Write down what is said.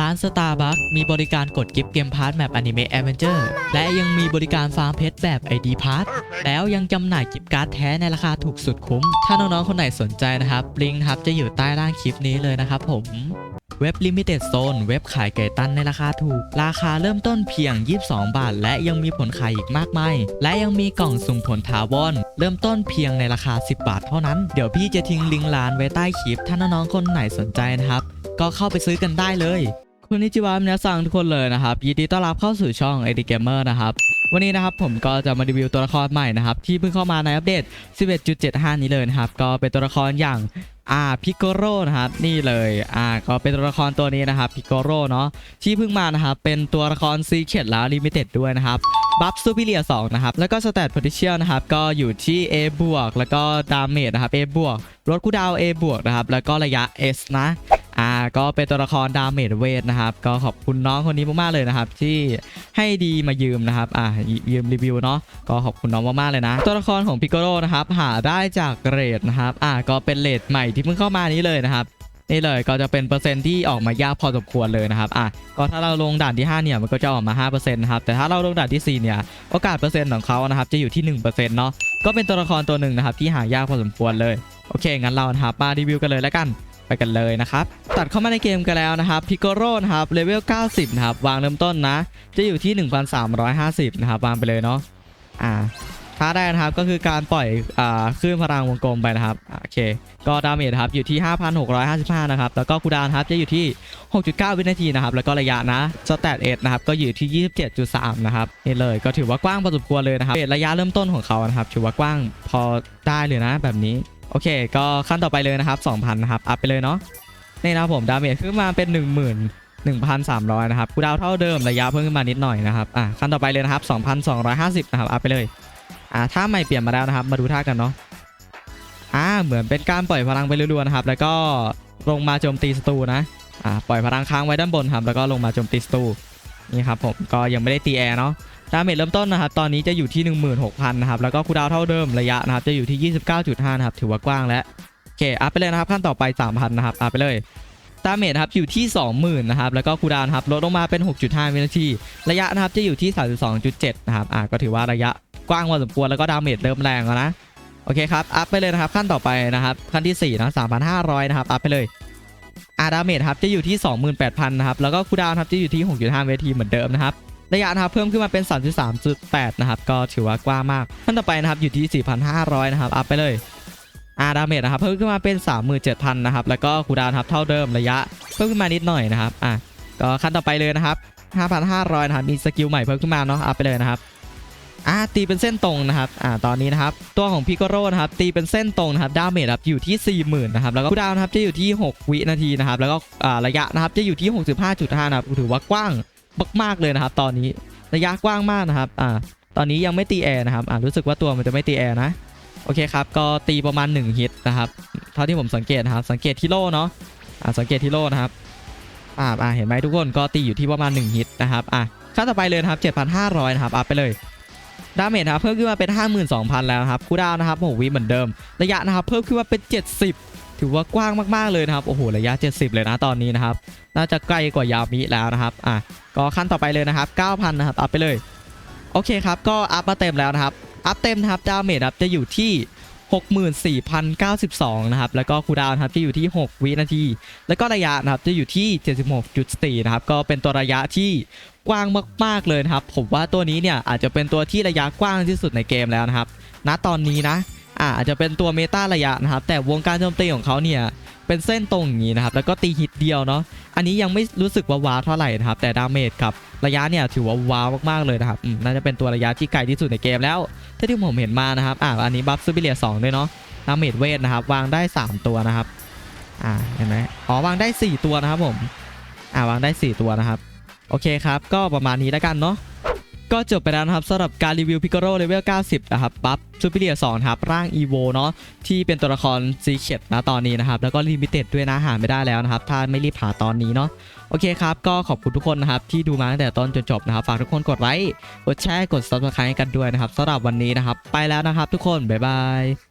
ร้าน Starbucks มีบริการกดกิฟต์เกมพาร์ทแมปอนิเมะแอดเวนเจอร์และยังมีบริการฟาร์มเพชรแบบ ID p a s s แล้วยังจำหน่ายกิฟต์การ์ดแท้ในราคาถูกสุดคุ้ม ถ้าน้องๆ คนไหนสนใจนะครับ ลิงก์ครับจะอยู่ใต้ล่างคลิปนี้เลยนะครับผมเว็บ Limited Zone เว็บขายไก่ตันในราคาถูก ราคาเริ่มต้นเพียง 22 บาท และยังมีผลขายอีกมากมาย และยังมีกล่องสุ่มผลถาวรเริ่มต้นเพียงในราคา 10 บาทเท่านั้น เดี๋ยวพี่จะทิ้งลิงก์ร้านไว้ใต้คลิป ถ้าน้องๆคนไหนสนใจนะครับ ก็เข้าไปซื้อกันได้เลยคุณนิจิวะมินาซังทุกคนเลยนะครับยินดีต้อนรับเข้าสู่ช่อง AD Gamer นะครับวันนี้นะครับผมก็จะมารีวิวตัวละครใหม่นะครับที่เพิ่งเข้ามาในอัปเดต 11.75 นี้เลยนะครับก็เป็นตัวละครอย่างอ่าพิโกโรนะครับนี่เลยอ่าก็เป็นตัวละครตัวนี้นะครับพิโกโรเนาะที่เพิ่งมานะครับเป็นตัวละครซีเค t แล้วลิมิเต็ดด้วยนะครับบัฟซูพิเลีย2นะครับแล้วก็สแตท p o t e n t i a l นะครับก็อยู่ที่ A บวกแล้วก็ดาเมจนะครับ A บวกลดคูลดาว A บวกนะครับแล้วก็ระยะ S นะ อ่าก็เป็นตัวละครดาเมจเวทนะครับ ก็ขอบคุณน้องคนนี้มากๆเลยนะครับ ที่ให้ดีมายืมนะครับอ่ายืมรีวิวเนาะก็ขอบคุณน้องมากๆเลยนะ ตัวละครของพิกโกโรนะครับหาได้จากเรทนะครับอ่าก็เป็นเรทใหม่ที่เพิ่งเข้ามานี้เลยนะครับนี่เลยก็จะเป็นเปอร์เซ็นต์ที่ออกมายากพอสมควรเลยนะครับอะก็ถ้าเราลงด่านที่ 5 เนี่ยมันก็จะออกมา5%นะครับแต่ถ้าเราลงด่านที่ 4 เนี่ยโอกาสเปอร์เซ็นต์ของเขานะครับจะอยู่ที่ 1%เนาะก็เป็นตัวละครตัวหนึ่งนะครับที่หายากพอสมควรเลยโอเคงั้นเรานะครับมารีวิวกันเลยแล้วกัน ไปกันเลยนะครับ ตัดเข้ามาในเกมกันแล้วนะครับพิกโรนะครับเลเวล 90 นะครับ วางเริ่มต้นนะ จะอยู่ที่ 1,350 นะครับ วางไปเลยเนาะอ่า ท่าแรกนะครับก็คือการปล่อยอ่าคลื่นพลังวงกลมไปนะครับโอเค ก็ดาเมจครับอยู่ที่ 5,655 นะครับ แล้วก็คูดานครับจะอยู่ที่ 6.9 วินาทีนะครับ แล้วก็ระยะนะสแตทเอนะครับก็อยู่ที่ 27.3 นะครับนี่เลยก็ถือว่ากว้างพอสมควรเลยนะครับเระยะเริ่มต้นของเขานะครับถือว่ากว้างพอได้เลยนะแบบนี้โอเค ก็ขั้นต่อไปเลยนะครับ2,000นะครับอัพไปเลยเนาะนี่นะผมดาเมจขึ้นมาเป็น 10,000 1,300 นะครับคูดาวน์เท่าเดิมระยะเพิ่มขึ้นมานิดหน่อยนะครับ อะขั้นต่อไปเลยนะครับ 2,250 นะครับ อัพไปเลย อะท่าใหม่เปลี่ยนมาแล้วนะครับ มาดูท่ากันเนาะอ่าเหมือนเป็นการปล่อยพลังไปรัวๆนะครับ แล้วก็ลงมาโจมตีศัตรูนะอ่าปล่อยพลังค้างไว้ด้านบนครับ แล้วก็ลงมาโจมตีศัตรูนี่ครับผมก็ยังไม่ได้ตีแอร์เนาะดาเมจเริ่มต้นนะครับ ตอนนี้จะอยู่ที่ 16,000นะครับแล้วก็คูดาวเท่าเดิมระยะนะครับ จะอยู่ที่ 29.5นะครับถือว่ากว้างแล้วโอเคอัพไปเลยนะครับขั้นต่อไป 3,000นะครับอัพไปเลยดาเมจครับอยู่ที่ 20,000นะครับแล้วก็คูดาวครับลดลงมาเป็น 6.5วินาที ระยะนะครับจะอยู่ที่ 32.7นะครับอ่าก็ถือว่าระยะ กว้างพอสมควรแล้วก็ดาเมจเริ่มแรงแล้วนะโอเคครับอัพไปเลยนะครับขั้นต่อไปนะครับขั้นที่4นะ3,500นะครับอัพไปเลยอาดาเมจครับจะอยู่ที่ 28,000นะครับแล้วก็คูดาวครับจะอยู่ที่ 6.5วินาทีเหมือนเดิมนะครับระยะนะครับเพิ่มขึ้นมาเป็น 33.8 นะครับ ก็ถือว่ากว้างมากขั้นต่อไปนะครับอยู่ที่ 4,500 นะครับ อัพไปเลยอาดาเมจนะครับ เพิ่มขึ้นมาเป็น 37,000 นะครับ แล้วก็คูดาวครับเท่าเดิมระยะ เพิ่มขึ้นมานิดหน่อยนะครับ อะ ก็ขั้นต่อไปเลยนะครับ 5,500 นะครับ มีสกิลใหม่เพิ่มขึ้นมาเนาะ อัพไปเลยนะครับ อ่าตีเป็นเส้นตรงนะครับอ่าตอนนี้นะครับตัวของพิกโรนะครับตีเป็นเส้นตรงนะครับดาเมจครับอยู่ที่ 40,000นะครับแล้วก็คูดาวนะครับจะอยู่ที่ 6 วินาทีนะครับแล้วก็อ่าระยะนะครับจะอยู่ที่ 65.5นะครับถือว่ากว้างมากๆเลยนะครับ ตอนนี้ระยะกว้างมากนะครับอ่าตอนนี้ยังไม่ตีแอร์นะครับอ่ารู้สึกว่าตัวมันจะไม่ตีแอร์นะโอเคครับก็ตีประมาณ1ฮิตนะครับเท่าที่ผมสังเกตนะครับสังเกตที่โล่เนาะอ่าสังเกตที่โล่นะครับอ่าอ่าเห็นไหมทุกคนก็ตีอยู่ที่ประมาณ1ฮิตนะครับอะขั้นต่อไปเลยนะครับ7,500นะครับอัพไปเลย ดาเมจนะครับเพิ่มขึ้นมาเป็น 52,000 แล้วนะครับคูดาวน์นะครับ6วิเหมือนเดิม ระยะนะครับเพิ่มขึ้นมาเป็น 70 ถือว่ากว้างมากๆเลยนะครับโอ้โหระยะ 70 เลยนะตอนนี้นะครับน่าจะใกล้กว่ายามิแล้วนะครับอะก็ขั้นต่อไปเลยนะครับ 9,000 นะครับอัพไปเลยโอเคครับก็อัพมาเต็มแล้วนะครับอัพเต็มนะครับดาเมจครับจะอยู่ที่ 64,092 นะครับ แล้วก็คูดาวนะครับจะอยู่ที่ 6 วินาที แล้วก็ระยะนะครับจะอยู่ที่ 76.4 นะครับ ก็เป็นตัวระยะที่กว้างมาก ๆ เลยนะครับ ผมว่าตัวนี้เนี่ยอาจจะเป็นตัวที่ระยะกว้างที่สุดในเกมแล้วนะครับ ณ ตอนนี้นะอ่าอาจจะเป็นตัวเมตาระยะนะครับ แต่วงการโจมตีของเขาเนี่ยเป็นเส้นตรงอย่างนี้นะครับ แล้วก็ตีฮิตเดียวเนาะ อันนี้ยังไม่รู้สึกว่าว้าวเท่าไหร่นะครับ แต่ดาเมจครับระยะเนี่ยถือว่าว้าวมากๆเลยนะครับน่าจะเป็นตัวระยะที่ไกลที่สุดในเกมแล้วถ้าที่ผมเห็นมานะครับอ่าอันนี้บัฟซูบิเลียสองด้วยเนาะดาเมจเวทนะครับวางได้ 3 ตัวนะครับอ่าเห็นไหมอ๋อวางได้ 4 ตัวนะครับผมอ่าวางได้ 4 ตัวนะครับ โอเคครับ ก็ประมาณนี้แล้วกันเนาะ ก็จบไปแล้วนะครับสำหรับการรีวิวพิกโรเลเวล 90 นะครับปั๊บซูเปอร์เลีย2ครับ ร่างอีโวเนาะที่เป็นตัวละครซีเคดนะตอนนี้นะครับ แล้วก็ลิมิเต็ดด้วยนะหาไม่ได้แล้วนะครับ ถ้าไม่รีบหาตอนนี้เนาะโอเคครับ ก็ขอบคุณทุกคนนะครับ ที่ดูมาตั้งแต่ต้นจนจบนะครับ ฝากทุกคนกดไลค์กดแชร์กดซับสไครต์กันด้วยนะครับสำหรับวันนี้นะครับ ไปแล้วนะครับทุกคนบ๊ายบาย